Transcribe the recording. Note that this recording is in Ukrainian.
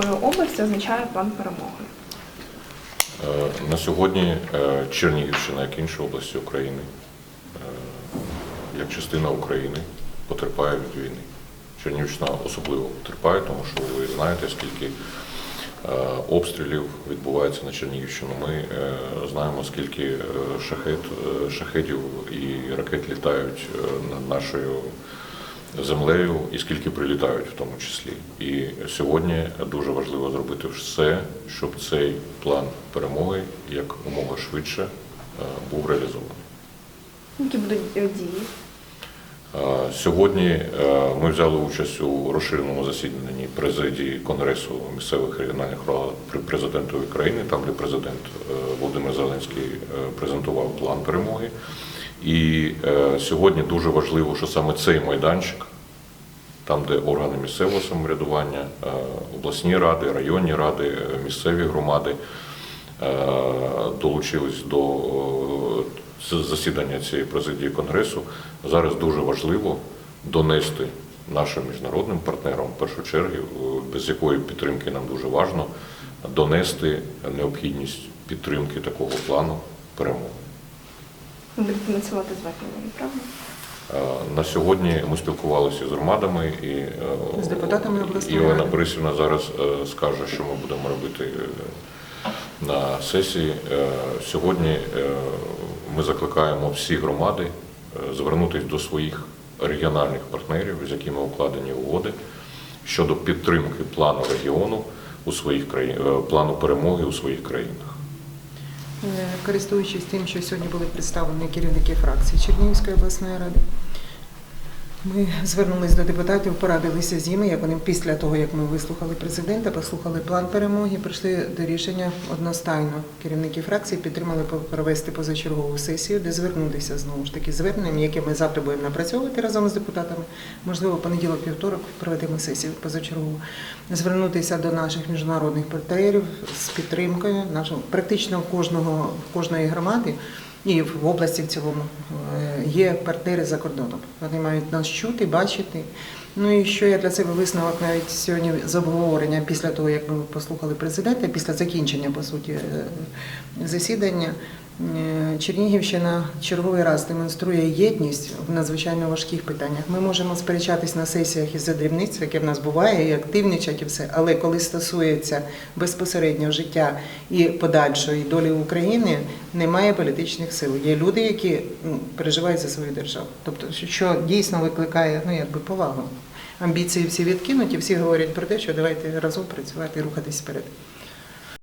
якої області означає план перемоги? Е, На сьогодні е, Чернігівщина, як інші області України, е, як частина України, потерпає від війни. Чернігівщина особливо потерпає, тому що ви знаєте, скільки обстрілів відбувається на Чернігівщину. Ми знаємо, скільки шахет, шахетів і ракет літають над нашою землею і скільки прилітають в тому числі. І сьогодні дуже важливо зробити все, щоб цей план перемоги як умога швидше е, був реалізований. Які будуть е, дії? Е, Сьогодні ми взяли участь у розширеному засіданні президії Конгресу місцевих регіональних рад при президентові країни, там де президент Володимир Зеленський презентував план перемоги. І сьогодні дуже важливо, що саме цей майданчик, там, де органи місцевого самоврядування, е, обласні ради, районні ради, е, місцеві громади е, долучились до засідання цієї президії Конгресу. Зараз дуже важливо донести нашим міжнародним партнерам, в першу чергу, без якої підтримки нам дуже важливо, донести необхідність підтримки такого плану перемоги. Ви будете звернення, правда? Е, На сьогодні ми спілкувалися з громадами і е, З депутатами обласної і Олена. Борисівна зараз е, скаже, що ми будемо робити на сесії. Сьогодні ми закликаємо всі громади звернутися до своїх регіональних партнерів, з якими укладені угоди щодо підтримки плану регіону у своїх країн, плану перемоги у своїх країнах. Е, Користуючись тим, що сьогодні були представлені керівники фракції Чернігівської обласної ради, ми звернулись до депутатів, порадилися з ними, як вони після того, як ми вислухали президента, послухали план перемоги, прийшли до рішення одностайно. Керівники фракції підтримали провести позачергову сесію, де звернутися знову ж таки зверненням, яке ми завтра будемо напрацьовувати разом з депутатами. Можливо, понеділок, вівторок проведемо сесію позачергову. Звернутися до наших міжнародних партнерів з підтримкою нашого практично кожного кожної громади. І в області в цілому е, є партнери за кордоном. Вони мають нас чути, бачити. Ну і що я для себе висновок навіть сьогодні з обговорення після того, як ми послухали президента, після закінчення по суті е, засідання. Е, Чернігівщина черговий раз демонструє єдність в надзвичайно важких питаннях. Ми можемо сперечатись на сесіях із-за дрібниць, яке в нас буває, і активничать, і все. Але коли стосується безпосередньо життя і подальшої долі України, немає політичних сил. Є люди, які ну, переживають за свою державу. Тобто, що дійсно викликає ну якби повагу. Амбіції всі відкинуті, всі говорять про те, що давайте разом працювати і рухатись вперед.